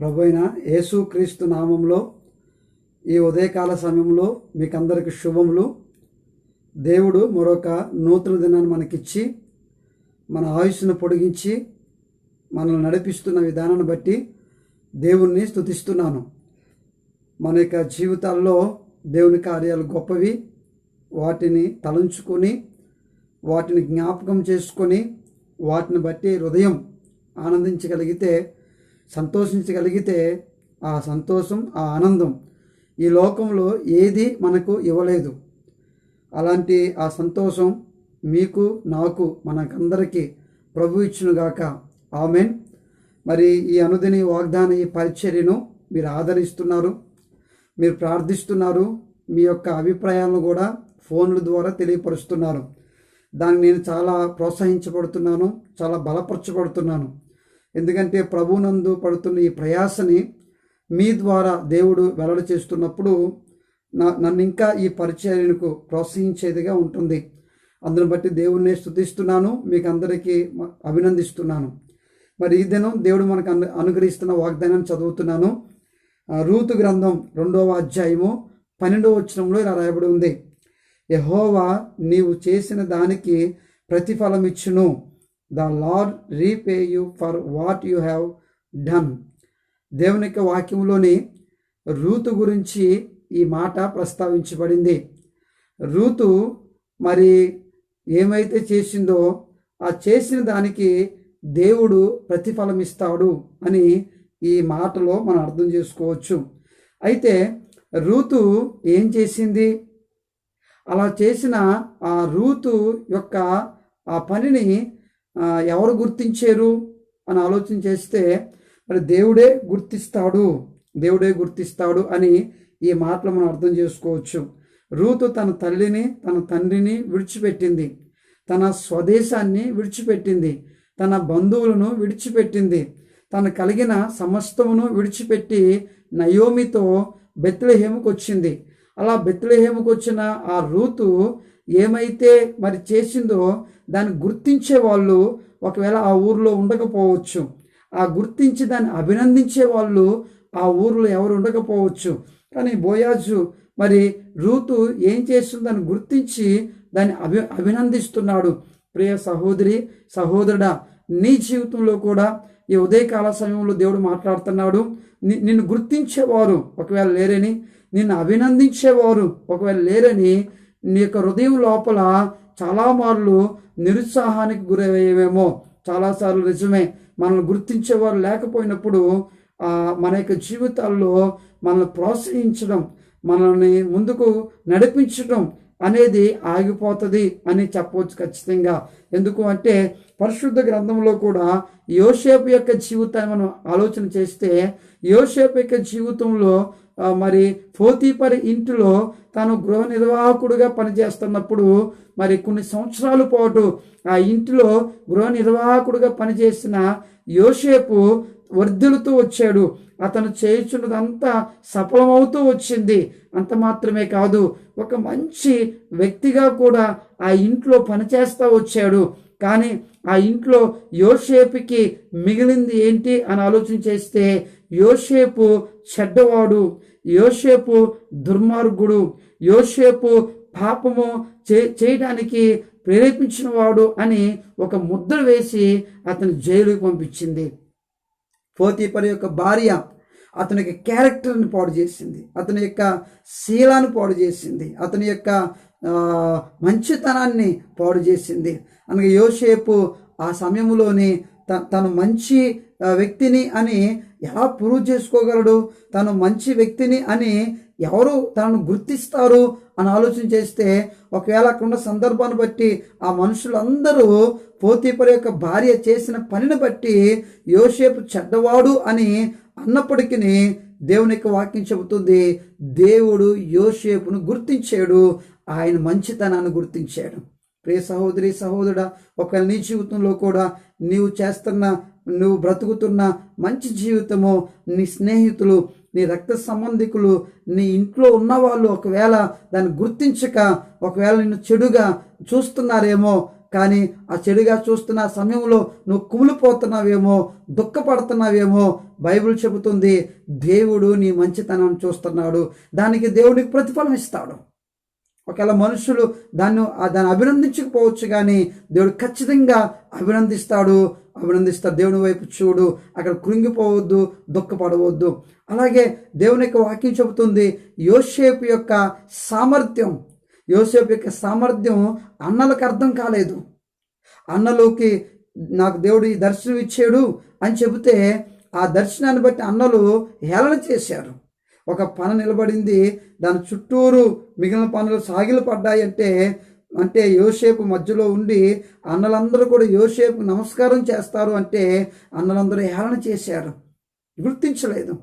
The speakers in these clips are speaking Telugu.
ప్రభు అయిన యేసుక్రీస్తు నామంలో ఈ ఉదయకాల సమయంలో మీకందరికి శుభములు. దేవుడు మరొక నూతన దినాన్ని మనకిచ్చి మన ఆయుష్ను పొడిగించి మనల్ని నడిపిస్తున్న విధానాన్ని బట్టి దేవుణ్ణి స్తుతిస్తున్నాను. మన యొక్క జీవితాల్లో దేవుని కార్యాలు గొప్పవి. వాటిని తలంచుకొని వాటిని జ్ఞాపకం చేసుకొని వాటిని బట్టి హృదయం ఆనందించగలిగితే సంతోషించగలిగితే ఆ సంతోషం ఆ ఆనందం ఈ లోకంలో ఏది మనకు ఇవ్వలేదు. అలాంటి ఆ సంతోషం మీకు నాకు మనకందరికీ ప్రభు ఇచ్చునుగాక. ఆమెన్. మరి ఈ అనుదిని వాగ్దాన ఈ పరిచర్యను మీరు ఆదరిస్తున్నారు మీరు ప్రార్థిస్తున్నారు మీ యొక్క అభిప్రాయాలను కూడా ఫోన్ల ద్వారా తెలియపరుస్తున్నారు. దాన్ని నేను చాలా ప్రోత్సహించబడుతున్నాను చాలా బలపరచబడుతున్నాను. ఎందుకంటే ప్రభునందు పడుతున్న ఈ ప్రయాసని మీ ద్వారా దేవుడు వెల్లడి చేస్తున్నప్పుడు నా నన్ను ఇంకా ఈ పరిచర్యకు ప్రోత్సహించేదిగా ఉంటుంది. అందును బట్టి దేవుణ్ణి స్తుతిస్తున్నాను మీకు అందరికీ అభినందిస్తున్నాను. మరి ఈ దినం దేవుడు మనకు అను అనుగ్రహిస్తున్న వాగ్దానాన్ని చదువుతున్నాను. రూతు గ్రంథం రెండవ అధ్యాయము పన్నెండవ వచనంలో ఇలా రాయబడి ఉంది. యహోవా నీవు చేసిన దానికి ప్రతిఫలం ఇచ్చును the Lord repay you for what you have done దేవుని యొక్క వాక్యంలోని రూతు గురించి ఈ మాట ప్రస్తావించబడింది. రూతు మరి ఏమైతే చేసిందో ఆ చేసిన దానికి దేవుడు ప్రతిఫలం ఇస్తాడు అని ఈ మాటలో మనం అర్థం చేసుకోవచ్చు. అయితే రూతు ఏం చేసింది? అలా చేసిన ఆ రూతు యొక్క ఆ పనిని ఎవరు గుర్తించారు అని ఆలోచన చేస్తే మరి దేవుడే గుర్తిస్తాడు దేవుడే గుర్తిస్తాడు అని ఈ మాటలు మనం అర్థం చేసుకోవచ్చు. రూతు తన తల్లిని తన తండ్రిని విడిచిపెట్టింది. తన స్వదేశాన్ని విడిచిపెట్టింది. తన బంధువులను విడిచిపెట్టింది. తను కలిగిన సమస్తమును విడిచిపెట్టి నయోమితో బెత్లహేముకు వచ్చింది. అలా బెత్లెహేముకు వచ్చిన ఆ రూతు ఏమైతే మరి చేసిందో దాన్ని గుర్తించే వాళ్ళు ఒకవేళ ఆ ఊరిలో ఉండకపోవచ్చు. ఆ గుర్తించి దాన్ని అభినందించే వాళ్ళు ఆ ఊర్లో ఎవరు ఉండకపోవచ్చు. కానీ బోయాజు మరి రూతు ఏం చేస్తుందని గుర్తించి దాన్ని అభి అభినందిస్తున్నాడు. ప్రియ సహోదరి సహోదరుడా నీ జీవితంలో కూడా ఈ ఉదయకాల సమయంలో దేవుడు మాట్లాడుతున్నాడు. ని- నిన్ను గుర్తించేవారు ఒకవేళ లేరని నిన్ను అభినందించేవారు ఒకవేళ లేరని నీ యొక్క హృదయం లోపల చాలామార్లు నిరుత్సాహానికి గురయ్యేమేమో చాలాసార్లు నిజమే. మనల్ని గుర్తించేవారు లేకపోయినప్పుడు మన యొక్క జీవితాల్లో మనల్ని ప్రోత్సహించడం మనల్ని ముందుకు నడిపించడం అనేది ఆగిపోతుంది అని చెప్పవచ్చు ఖచ్చితంగా. ఎందుకు అంటే పరిశుద్ధ గ్రంథంలో కూడా యోసేపు యొక్క జీవితాన్ని మనం ఆలోచన చేస్తే యోసేపు యొక్క జీవితంలో మరి ఫోతీపర్ ఇంటిలో తాను గృహ నిర్వాహకుడుగా పనిచేస్తున్నప్పుడు మరి కొన్ని సంవత్సరాల పాటు ఆ ఇంటిలో గృహ నిర్వాహకుడుగా పనిచేసిన యోసేపు వర్ధులుతూ వచ్చాడు. అతను చేయుచున్నదంతా సఫలమవుతూ వచ్చింది. అంత మాత్రమే కాదు ఒక మంచి వ్యక్తిగా కూడా ఆ ఇంట్లో పనిచేస్తూ వచ్చాడు. కానీ ఆ ఇంట్లో యోషేపుకి మిగిలింది ఏంటి అని ఆలోచన చేస్తే యోసేపు చెడ్డవాడు యోసేపు దుర్మార్గుడు యోసేపు పాపము చే చేయడానికి ప్రేరేపించినవాడు అని ఒక ముద్ర వేసి అతను జైలుకి పంపించింది. పోతీపరి యొక్క భార్య అతని యొక్క క్యారెక్టర్ని పాడు చేసింది. అతని యొక్క శీలాన్ని పాడు చేసింది. అతని యొక్క మంచితనాన్ని పాడు చేసింది. అనగా యోసేపు ఆ సమయంలోని త- తను మంచి వ్యక్తిని అని ఎలా ప్రూవ్ చేసుకోగలడు? తను మంచి వ్యక్తిని అని ఎవరు తనను గుర్తిస్తారు? అని ఆలోచన చేస్తే ఒకవేళ అక్కడ ఉన్న సందర్భాన్ని బట్టి ఆ మనుషులందరూ పోతీపర యొక్క భార్య చేసిన పనిని బట్టి యోసేపు చెడ్డవాడు అని అన్నప్పటికీ దేవుని యొక్క వాక్యం చెబుతుంది. దేవుడు యోసేపును గుర్తించాడు. ఆయన మంచితనాన్ని గుర్తించాడు. ప్రియ సహోదరి సహోదరుడా ఒకవేళ నీ జీవితంలో కూడా నీవు చేస్తున్న నువ్వు బ్రతుకుతున్న మంచి జీవితము నీ స్నేహితులు నీ రక్త సంబంధికులు నీ ఇంట్లో ఉన్నవాళ్ళు ఒకవేళ దాన్ని గుర్తించక ఒకవేళ నిన్ను చెడుగా చూస్తున్నారేమో కానీ ఆ చెడుగా చూస్తున్న సమయంలో నువ్వు కుమిలిపోతున్నావేమో దుఃఖపడుతున్నావేమో బైబిల్ చెబుతుంది దేవుడు నీ మంచితనాన్ని చూస్తున్నాడు. దానికి దేవుడికి ప్రతిఫలం ఇస్తాడు. ఒకవేళ మనుషులు దాన్ని దాన్ని అభినందించకపోవచ్చు కానీ దేవుడు ఖచ్చితంగా అభినందిస్తాడు. అభినందిస్తాడు దేవుని వైపు చూడు అక్కడ కృంగిపోవద్దు దుఃఖపడవద్దు. అలాగే దేవుని యొక్క వాక్యం చెబుతుంది యోసేపు యొక్క సామర్థ్యం. యోసేపు యొక్క సామర్థ్యం అన్నలకు అర్థం కాలేదు. అన్నలోకి నాకు దేవుడు ఈ దర్శనం ఇచ్చాడు అని చెబితే ఆ దర్శనాన్ని బట్టి అన్నలు హేళన చేశారు. ఒక పన నిలబడింది. దాని చుట్టూరు మిగిలిన పనులు సాగిలు పడ్డాయి అంటే అంటే యోసేపు మధ్యలో ఉండి అన్నలందరూ కూడా యోసేపు నమస్కారం చేస్తారు అంటే అన్నలందరూ హేళన చేశారు. గుర్తించలేదు.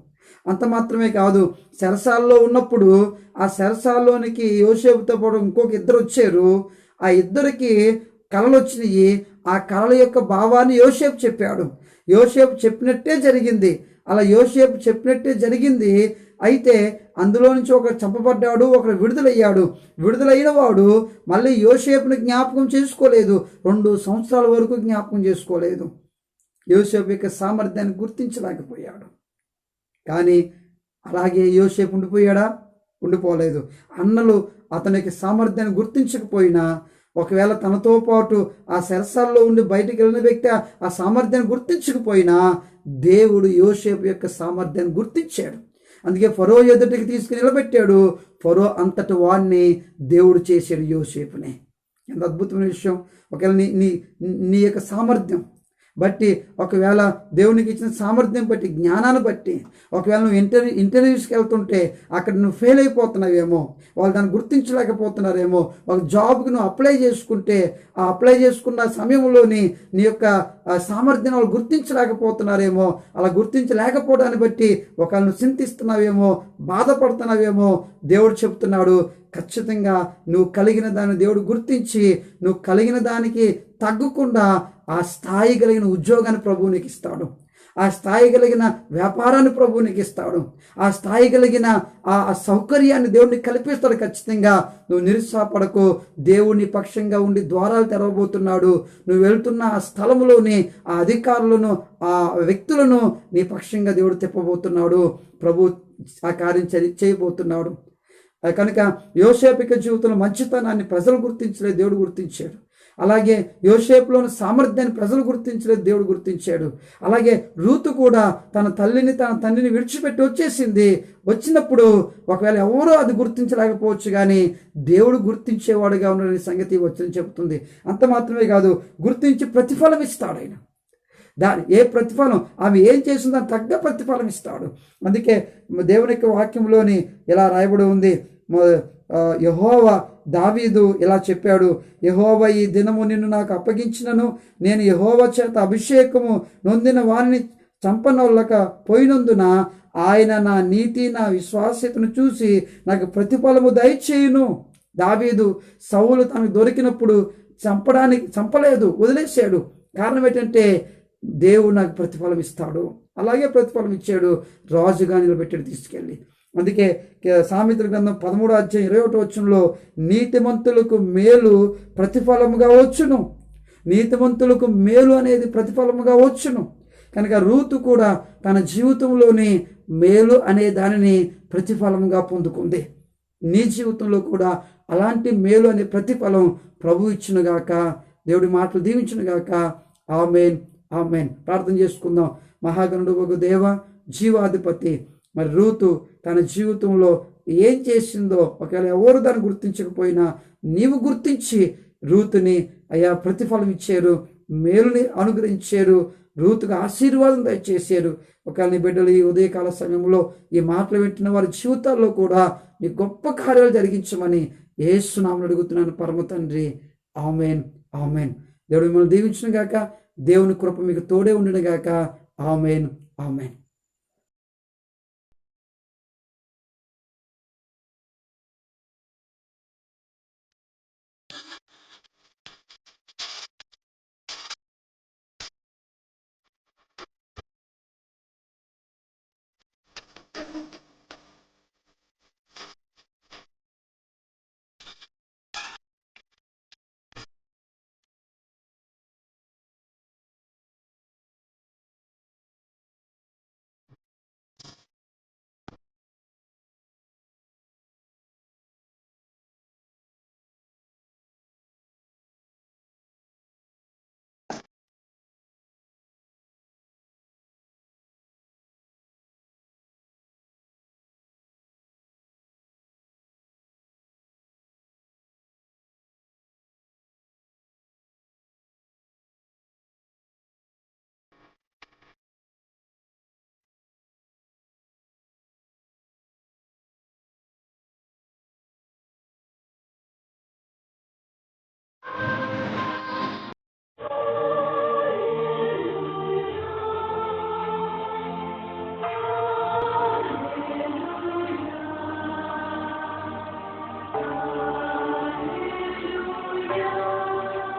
అంత మాత్రమే కాదు సెరసాల్లో ఉన్నప్పుడు ఆ సెరసాల్లోనికి యోసేపుతో పాటు ఇంకొక ఇద్దరు వచ్చారు. ఆ ఇద్దరికి కళలు వచ్చినాయి. ఆ కళల యొక్క భావాన్ని యోసేపు చెప్పాడు. యోసేపు చెప్పినట్టే జరిగింది. అలా యోసేపు చెప్పినట్టే జరిగింది. అయితే అందులో నుంచి ఒకరు చంపబడ్డాడు ఒకరు విడుదలయ్యాడు. విడుదలైన వాడు మళ్ళీ యోసేపును జ్ఞాపకం చేసుకోలేదు. రెండు సంవత్సరాల వరకు జ్ఞాపకం చేసుకోలేదు. యోసేపు యొక్క సామర్థ్యాన్ని గుర్తించలేకపోయాడు. కానీ అలాగే యోసేపు ఉండిపోయాడా? ఉండిపోలేదు. అన్నలు అతని యొక్క సామర్థ్యాన్ని గుర్తించకపోయినా ఒకవేళ తనతో పాటు ఆ సెరసాల్లో ఉండి బయటికి వెళ్ళిన వ్యక్తి ఆ- ఆ సామర్థ్యాన్ని గుర్తించకపోయినా దేవుడు యోసేపు యొక్క సామర్థ్యాన్ని గుర్తించాడు. అందుకే ఫరో ఎదుటికి తీసుకుని నిలబెట్టాడు. ఫరో అంతటి వాడిని దేవుడు చేశాడు యోసేపుని. ఎంత అద్భుతమైన విషయం. ఒకవేళ నీ నీ నీ యొక్క సామర్థ్యం బట్టి ఒకవేళ దేవునికి ఇచ్చిన సామర్థ్యం బట్టి జ్ఞానాన్ని బట్టి ఒకవేళ నువ్వు ఇంటర్వ్యూ ఇంటర్వ్యూస్కి వెళ్తుంటే అక్కడ నువ్వు ఫెయిల్ అయిపోతున్నావేమో వాళ్ళు దాన్ని గుర్తించలేకపోతున్నారేమో ఒక జాబ్కి నువ్వు అప్లై చేసుకుంటే ఆ అప్లై చేసుకున్న సమయంలోని నీ యొక్క సామర్థ్యం వాళ్ళు గుర్తించలేకపోతున్నారేమో అలా గుర్తించలేకపోవడాన్ని బట్టి ఒకళ్ళు చింతిస్తున్నావేమో బాధపడుతున్నావేమో దేవుడు చెప్తున్నాడు ఖచ్చితంగా నువ్వు కలిగిన దాన్ని దేవుడు గుర్తించి నువ్వు కలిగిన దానికి తగ్గకుండా ఆ స్థాయి కలిగిన ఉద్యోగాన్ని ప్రభువు నీకు ఇస్తాడు. ఆ స్థాయి కలిగిన వ్యాపారాన్ని ప్రభువు నీకు ఇస్తాడు. ఆ స్థాయి కలిగిన ఆ సౌకర్యాన్ని దేవుడిని కల్పిస్తాడు ఖచ్చితంగా. నువ్వు నిరుత్సాహపడకు. దేవుని పక్షంగా ఉండి ద్వారాలు తెరవబోతున్నాడు. నువ్వు వెళ్తున్న ఆ స్థలంలోని ఆ అధికారులను ఆ వ్యక్తులను నీ పక్షంగా దేవుడు తిప్పబోతున్నాడు. ప్రభు ఆ కార్యం చేయబోతున్నాడు. కనుక యోసేపిక జీవితంలో మంచితనాన్ని ప్రజలు గుర్తించలేదు దేవుడు గుర్తించాడు. అలాగే యోసేపులోని సామర్థ్యాన్ని ప్రజలు గుర్తించలేదు దేవుడు గుర్తించాడు. అలాగే రూతు కూడా తన తల్లిని తన తండ్రిని విడిచిపెట్టి వచ్చేసింది. వచ్చినప్పుడు ఒకవేళ ఎవరో అది గుర్తించలేకపోవచ్చు కానీ దేవుడు గుర్తించేవాడుగా ఉన్న సంగతి వచ్చని చెబుతుంది. అంత మాత్రమే కాదు గుర్తించి ప్రతిఫలం ఇస్తాడు ఆయన. దాని ఏ ప్రతిఫలం? ఆమె ఏం చేసిందో తగ్గ ప్రతిఫలం ఇస్తాడు. అందుకే దేవుని యొక్క వాక్యంలోని ఇలా రాయబడి ఉంది యహోవ దావీదు ఇలా చెప్పాడు యహోవ ఈ దినము నిన్ను నాకు అప్పగించినను. నేను యహోవ చేత అభిషేకము నొందిన వారిని చంపనొల్లక పోయినందున ఆయన నా నీతి నా విశ్వాస్యతను చూసి నాకు ప్రతిఫలము దయచేయును. దావీదు సౌలు తనకు దొరికినప్పుడు చంపడానికి చంపలేదు వదిలేశాడు. కారణం ఏంటంటే దేవుడు నాకు ప్రతిఫలం ఇస్తాడు అలాగే ప్రతిఫలం ఇచ్చాడు రాజుగా నిలబెట్టాడు తీసుకెళ్ళి. అందుకే కే- సామెతల గ్రంథం పదమూడో అధ్యాయం ఇరవై ఒకటో వచ్చంలో నీతిమంతులకు మేలు ప్రతిఫలముగా వచ్చును. నీతిమంతులకు మేలు అనేది ప్రతిఫలముగా వచ్చును. కనుక రూతు కూడా తన జీవితంలోని మేలు అనే దానిని ప్రతిఫలముగా పొందుకుంది. నీ జీవితంలో కూడా అలాంటి మేలు అనే ప్రతిఫలం ప్రభు గాక దేవుడి మాటలు దీవించునుగాక ఆమెన్ ఆమెన్. ప్రార్థన చేసుకుందాం. మహాగణుడు ఒక దేవ జీవాధిపతి మరి రూతు తన జీవితంలో ఏం చేసిందో ఒకవేళ ఎవరు దాన్ని గుర్తించకపోయినా నీవు గుర్తించి రూతుని అయ్యా ప్రతిఫలం ఇచ్చారు మేలుని అనుగ్రహించారు రూతుకు ఆశీర్వాదం దయచేశారు. ఒకవేళ నీ బిడ్డలు ఈ ఉదయకాల సమయంలో ఈ మాటలు వింటున్న వారి జీవితాల్లో కూడా నీ గొప్ప కార్యాలు జరిగించమని ఏసునామని అడుగుతున్నాను పరమ తండ్రి. Amen amen. దేవుడు మిమ్మల్ని దీవించిన గాక దేవుని కృప మీకు తోడే ఉండిన గాక ఆమెన్ ఆమెన్.